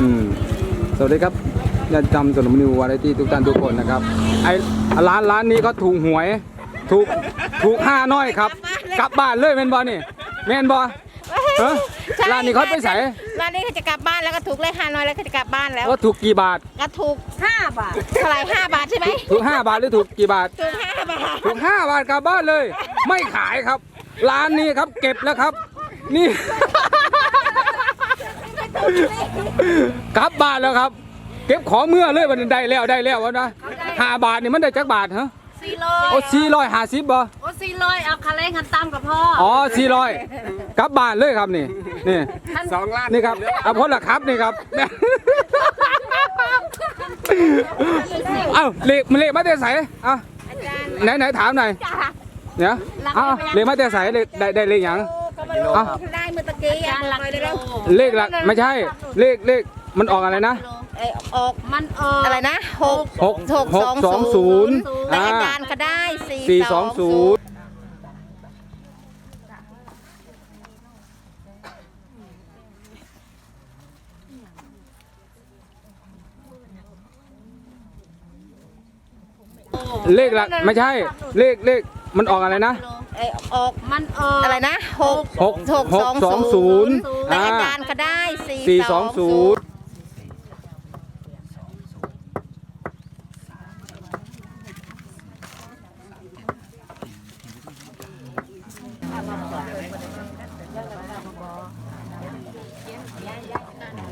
อืมสวัสดีครับญาติจำสนมนิววาไรตี้ทุกท่านทุกคนนะครับไอ้ร้านร้านนี้ก็ถูกหวย ถูกถูกห้าน้อยครับ กลับบ้านเลยแม่นบอนี่แม่นบอฮะใช่ร้านนี้เขาไปใส่ร้านนี้เขาจะกลับบ้านแล้วก็ถูกเลขห้าน้อยแล้วก็จะกลับบ้านแล้วว่าถูกกี่บาท ก็ถูกห้าบาทเท่าไหร่ห้าบาทใช่ไหมถูกห้าบาทหรือถูกกี่บาท ถูกห้าบาทถูกห้าบาทกลับบ้านเลย ไม่ขายครับ ร้านนี้ครับเก็บแล้วครับ นี่ กลับบ้านแล้วครับ เก็บของเมื่อเลยวันได้แล้วได้แล้ววะนะห้าบาทนี่มันได้จักบาทฮะสี่ร้อยโอ้สี่ร้อยห้าสิบบ่โอ้สี่ร้อยเอาคาเล้งกันตั้มกับพ่ออ๋อสี่ร้อยกลับบ้านเลยครับนี่นี่สองล้านนี่ครับเอาพ้นละครับนี่ครับเอ้าเลขมันเลขมาแต่ใสเอ้าไหนไหนถามหน่อยเนี่ยเอ้าเลขมาแต่ใสเลขได้ได้เลขหยัง ก็ไม่รู้เอ้าได้เมื่อตะกี้อะจานหลักไปกิเร็วโลเลขละไม่ใช่ เลขเลขมันออกอะไรนะๆเอ้ยออกมันเอออะไรนะหกหกหกหกสองศูนย์แต่อ่าอาจารย์ก็ได้สี่สี่สองศูนย์เลขละไม่ใช่ เลขเลขมันออกอะไรนะ เอ้ยออกมันเอออะไรนะหกหกหกหกสองสองศูศูนนย์ย์แต่อ่าอาจารย์ก็ได้สี่สี่สองศูนย์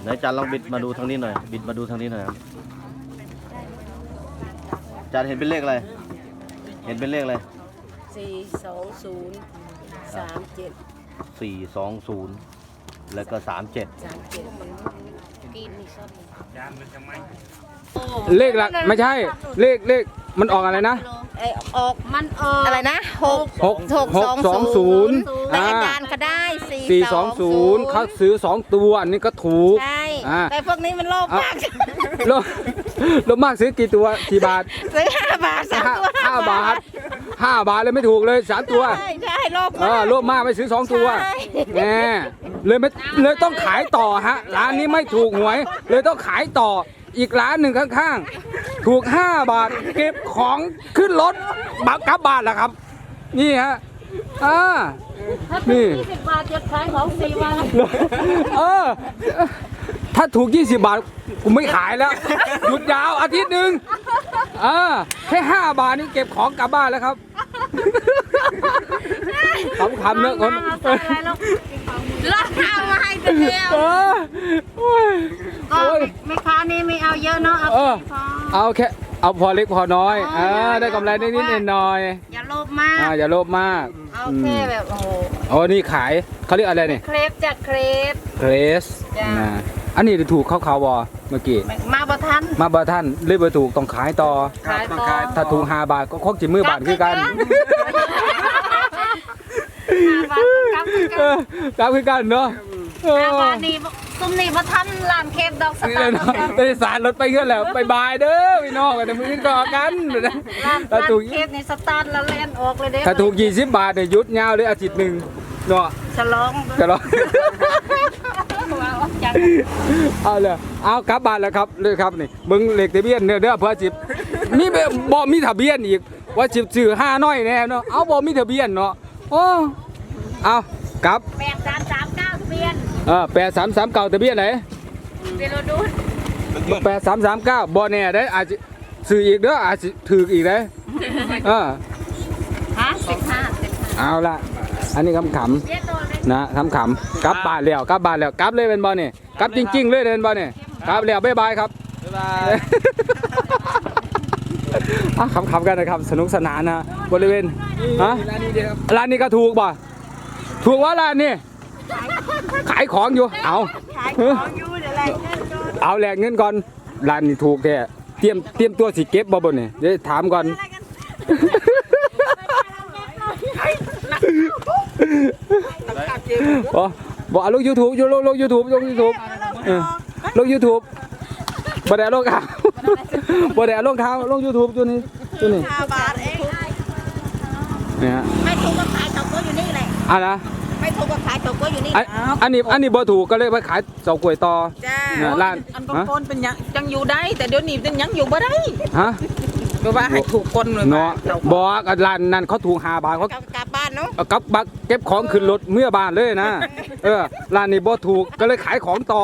ไหนจันลองบิดมาดูทางนี้หน่อย บิดมาดูทางนี้หน่อยครับจันเห็นเป็นเลขอะไร เห็นเป็นเลขอะไร สี่สองศูนย์สามเจ็ดสี่สองศูนย์แล้วก็สามเจ็ดสามเจ็ดมันกินนี่ชอบเลขละไม่ใช่ เลขเลขมันออกอะไรนะเอ้ยออกมันเอออะไรนะหกหกหกหกสองศูนย์แต่อ่าอาจารย์ก็ได้สี่สี่สองศูนย์เขาซื้อสองตัวอันนี้ก็ถูกใช่อ่าแต่พวกนี้มันโลภมากลบลบมากซื้อกี่ตัวกี่บาทซื้อห้าบาทสามห้าตัวห้าบาท ห้าบาทเลยไม่ถูกเลยสามตัวใช่ใช่โลภเอมาอกลบมากไม่ซื้อสองตัวใช่แหมเลยไม่เลยต้องขายต่อฮะ ร้านนี้ไม่ถูกหวย เลยต้องขายต่ออีกร้านหนึ่งข้างๆ ถูก 5 บาท เก็บของขึ้นรถบักกลับบ้านแล้วครับ นี่ฮะอ่าถ้าเป็นนี่ยี่สิบบาทจะขายของสี่วันเออ ถ้าถูก 20 บาทกูไม่ขายแล้ว หยุดยาวอาทิตย์หนึ่งเออแค่ 5 บาทนี่เก็บของกลับบ้านแล้วครับ ขำๆเนอะคนเอาใส่อะไรแล้วลดข้าวมาให้ตัวเดียวเออโอ้ยก็โอ้ย แม่ค้านี่ไม่เอาเยอะเนาะเอาเออ พอเอาแค่เอาพอเล็กพอน้อยเออได้กำไรนิดๆหน่อยอย่าโลภมาๆกอ่าอย่าโลภมากเอาแค่แบบโอ้โหโอ้นี่ขายเขาเรียกอะไรเนี่ย เครปจากเครปเกรสจ้ะ นะ อันนี้ถูกเข้าเขาวอเมื่อกี้มาบ่ทันมาบอท่านเรียกว่าถูกต้องขายต่อ ขายต่อถ้าถูกห้าบาทก็คกจิมือบาทคือกันห้าบาทกับเออรับคือกันเนาะเออห้าบาทนี่ซุ่มนี่บ่ทันร้านเครปดอกสนี่ตาเลยร์เนาะได้สารรถไปเงื่อนแล้วบายบายเด้อพี่น้องกันมือก่อกันนะร้านถ้าร้านถูกเครปนี่สตาร์ทแล้วแล่นออกเลยเด้ถ้าถูกยี่สิบบาทเนี่ยหยุดยาวเลยอาทิตย์หนึ่งเนาะฉลองจะรอว่าออ กจากเอาเลยเอากลับบ้านแล้วครับเลยครับนี่เบิ้งเลขทะเบียนเนี่ยเด้อเพื่อจิบมีบ่บ่มีทะเบียนอีกว่าจิบซื้อห้าน้อยแน่เนาะเอาบ่มีทะเบียนเนาะโอ้เอากลับแปดสามสามเก้าทะเบียนเออแปดสามสามเก้าทะเบียนไหนเวโรดูนแปดสามสามเก้าบ่แน่ได้ออาจจะซื้ออีกเด้ออาจจะถืออีกได้อเออฮะสิบห้าสิบห้าเอาละอันนี้ขำเรี ยกตัวเลยๆนะขำๆกลับบ้านแล้วกลับบ้านแล้วกลับเลยเป็นบ่เนี่ยกลับจริง ๆ เลยเป็นบ่เนี่ยกลับแล้วบ๊ายบายครับบ๊ายบายอะขำๆกันนะครับสนุกสนานนะบริเวณฮะร้านนี้ดีครับร้านนี้ก็ถูกป่ะถูกว่าร้านนี้ขายของอยู่เอาเอาแหลกเงินก่อนร้านนี้ถูกแท้เตรียมเตรียมตัวสิเก็บบ่บนนี่เดี๋ยวถามก่อน บ่บ่เอาลงยูทูบลงลงยูทูบลงยูทูบลงยูทูบบ่ได้เอาลงข่าวบ่ได้เอาลงข่าวลงยูทูบตัวนี้ตัวนี้ห้าบาทเองเนี่ยฮะไม่ถูกก็ขายสองตัวอยู่นี่แหละอะนะไม่ไม่ถูกก็ขายตกก็อยู่นี่อันอันนี้อันนี้บ่ถูกก็เลยไปขายเสากล้วยต่อจ้าเนี่ยร้านอันบางฮะคนเป็นหยังจังอยู่ได้ แต่เดี๋ยวนี้เป็นหยังอยู่บ่ได้ฮะเพราะว่าให้ถูกคนเลยเนาะเราบอกกับร้านนั้นเขาถูก5บาทเขากลับกลับบ้านเนาะเอากลับบักเก็บของขึ้นรถเมื่อบ้านเลยนะ เออร้านนี้บ่ถูกก็เลยขายของต่อ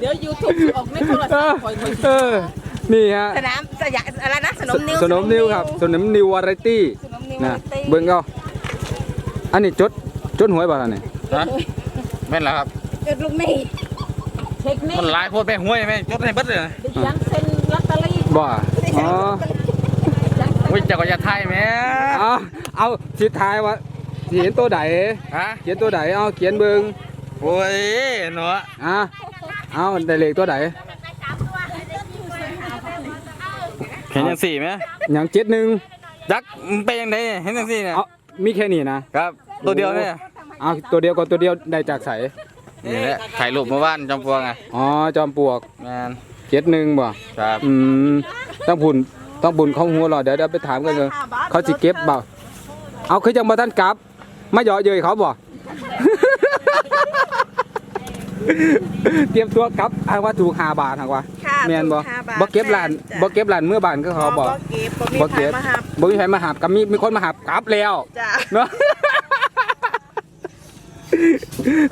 เดี๋ยวยูทูบออกในโทรเอศัพอท์คอยคอยเออ นี่ฮะสนามสยามอะไรนะสนมนิวสนมนิวครับ สนมนิววาไรตี้สนมนิวนะวาไรตี้เบิ่งเอาอันนี้จดจดหวยบ่ล่ะนี่ฮะแม่นแล้วครับจุดลูกนี่เทคนิคมันหลายโพดแม่ห้วยแม่จดให้เบิดเลยนะดิฉันเซ็นลอตเตอรี่บ่อ๋อ อุ้ยเจักรยานไทยแม่เอาเอาสิทายว่าสิเห็นตัวใดฮะเขียนตัวใดเอาเขียนเบิ่งโอ้ยเนาะอะเอาได้เลขตัวใดเห็นยังสี่ไหมหยัง71จักมันเป็นยังไงเห็นยังสี่เนี่ยเอามีแค่นี้นะครับ ตัวเดียวเนี่ยเอาตัวเดียวก็ตัวเดียวได้จากไสนี่แหละถ่ายรูปเมื่อวานจอมพวงไงอ๋อจอมปลวกแมน71บ่ครับอืมต้องบุญ ต้องบุญเขาหัวหรอเดี๋ยวเดี๋ยวไปถามกันเลยเขาสิเก็บบ่าเอาคือจังบ่ทันกลับมาเหยาะเย้ยเขาบ่เตรียมตัวกลับอ้างว่าถูก5บาทหากว่าค่ะแม่นบ่ถูกห้าบาทบ่เก็บร้านจ้ะบ่เก็บร้านเมื่อบานก็เขาบ่บ่เก็บบ่มีบ่ใครเก็บมาหับบ่มีใครมาหาบก็มีมีคนมาหาบกลับแล้วจ้าเนาะ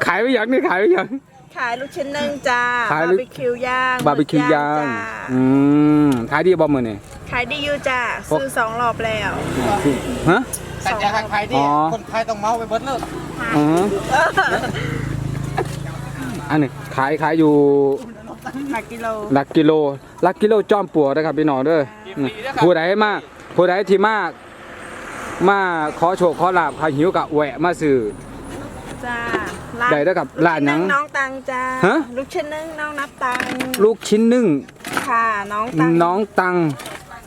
ขายไปยังนี่ขายไปยัง ขายลูกชิ้นนึ่งจ้าขายบาลูร์ก บีคิวย่างบาร์บีคิวย่าง จ้อืมขายดีบ่มื้อนี่ขายดีอยู่จ้าพวก ซื้อสองรอบแล้ว ฮะ แต่จะใครอ๋อคนไทยต้องเมาไปเบิดเลยอ๋ออันนี้ขายขายอยู่หลักกิโลหลักกิโลหลักกิโลจอมปลวกนะครับพี่น้องเด้ออืมผู้ใดมาผู้ใดที่มามาขอโชคขอลาบใครหิวกะแหวะมาซื้อ จ้า ได้เด้อครับร้านหยัง น้องตังจ้าฮะ ลูกชิ้นนึ่งน้องนับตังลูกชิ้นนึ่งค่ะน้องตังน้องตัง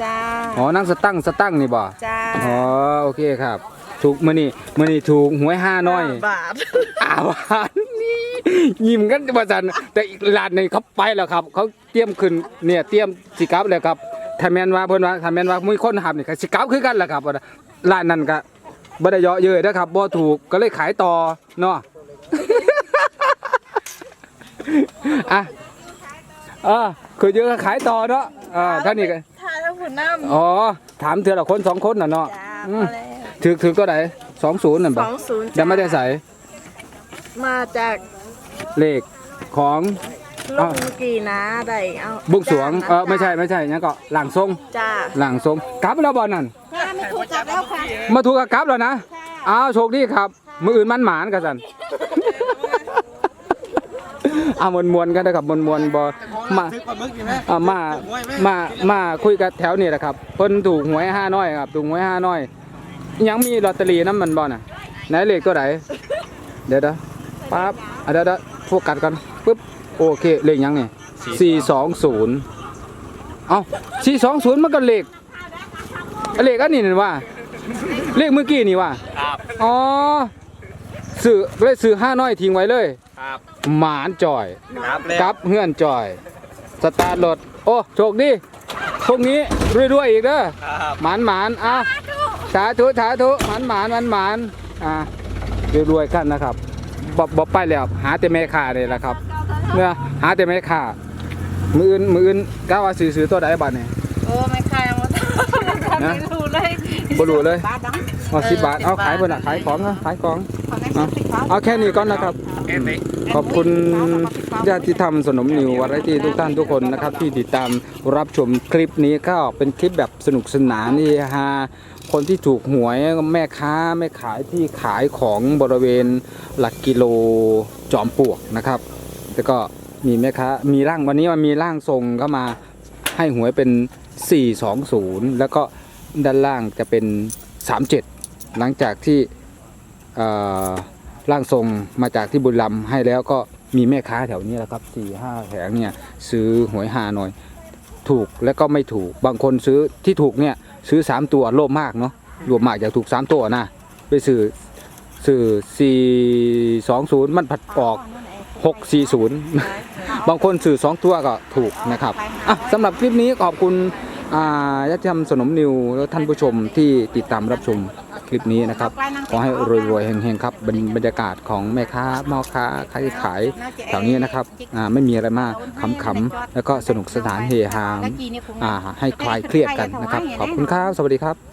จ้าอ๋อนั่งสตั้งสตั้งนี่บ่จ้าอ๋อโอเคครับ ถูกมื้อนี้มื้อนี้ถูกหวยห้าน้อย บาทอ้าวนี่ยิ้มกันว่าซั่นแต่อีกร้านหนึงเขาไปแล้วครับ เขาเตรียมขึ้นเนี่ยเตรียมสิกลับแล้วครับถ้าแม่นว่าเพิ่นว่าถ้าแม่นว่ามีคนหับนี่ก็สิกลับคือกันแหละครับว่าร้านนั้นก็บ่ได้เยาะเย้ยนะครับบ่ถูกก็เลยขายต่อเนาะ อะเออคือเยอะก็ขายต่อเนาะเอ่าเท่านี้ก็ถ้าถ้าคุณน้ำอ๋อถามเธอละคนสองคนน่ะเนาะจ้าอืพมอแล้วถือถือตัวไหนสองศูนย์นั่นสปะองศูนย์เดี๋ยวไม่ได้ใส่มาจากเลขของลุอ้าวงกี่นะได้เอาบุกสวงจ้าเออไม่ใช่ไม่ใช่นั่นก็หลังทรงจ้าหลังทรงกลับแล้วบอลนั่นไม่ถูกจับแล้วค่ะมาถูกกับกลับแล้วนะอ้าวโชคดีครับ มืออื่นมันหมานกันสัน เอามวนมวนๆกันนะครับมวนมวนๆบอมาซื้อปลาหมึกดีไหมอ่ามามามาคุยกับแถวนี่แหละครับเพิ่นถูกหวยห้าน้อยครับถูกหวยห้าน้อย ยังมีลอตเตอรี่น้ำมันบ่น่ะไหนเลขตัวไหนเดี๋ยวเดี๋ยวปั๊บอะเดี๋ยวเดี๋ยวโฟกัสกันปึ๊บโอเคเลขยังนี่สี่สองศูนย์เอ้าสี่สองศูนย์มันก็เลขเลขอันนี้นี่ว่า เลขเมื่อกี้นี่ว่าครับอ๋อซื้อเลยซื้อห้าน้อยทิ้งไว้เลย ครับ หมานจ่อยครับเลยกับเฮือนจอย สตาร์ทรถโอ้โชคดีพวกนี้รวยๆอีกเด้อครับหมานหมานๆอะสาธุสาธุหมานหมานหมานหมานอะรวยๆกันนะครับบบบไปแล้วหาแต่แม่ค้าเลยละครับเนี่ยหาแต่แม่ค้ามืออื่นมืออื่นก้าวว่าซื้อซื้อตัวใดบัตรเนี่ยโอ้ไม่ขายเอานะไม่รู้เลยบ่รู้เลยบาทดังเอาสิบบาทเอาขายเพิ่นอะขายของนะขายของเอาเอาแค่นี้ก่อนนะครับเอ็นไหม ขอบคุณญาติธรรมสนมนิววารตี้ทุกท่านทุกคนนะครับ ที่ติดตามรับชมคลิปนี้ก็เป็นคลิปแบบสนุกสนานนี่ฮาคนที่ถูกหวยแม่ค้าแม่ขายที่ขายของบริเวณหลักกิโลจอมปลวกนะครับแล้วก็มีแม่ค้ามีร่างวันนี้มันมีร่างทรงเข้ามาให้หวยเป็น 420 แล้วก็ด้านล่างจะเป็น 37 หลังจากที่อ่อ ร่างทรงมาจากที่บุรีรัมย์ให้แล้วก็มีแม่ค้าแถวนี้แหละครับสี่ห้าแผงเนี่ยซื้อหวยหาหน่อย ถูกแล้วก็ไม่ถูกบางคนซื้อที่ถูกเนี่ยซื้อสามตัวโลภมากเนาะรวมมากอยากถูกสามตัวนะไปซื้อซื้อสี่สองศูนย์มันผัดออกหกสี่ศูนย์บางคนซื้อสองตัวก็ถูกนะครับอะสำหรับคลิปนี้ขอบคุณอ่าญาติธรรมสนมนิว และท่านผู้ชมที่ติดตามรับชม คลิปนี้นะครับ ขอให้รวยๆเฮงๆครับบรรบรรยากาศของแม่ค้ามอค้าใครขายแถวนี้นะครับไม่มีอะไรมากขำๆแล้วก็สนุกสนานเฮฮาให้คลายเครียดกันนะครับ ขอบคุณครับ สวัสดีครับ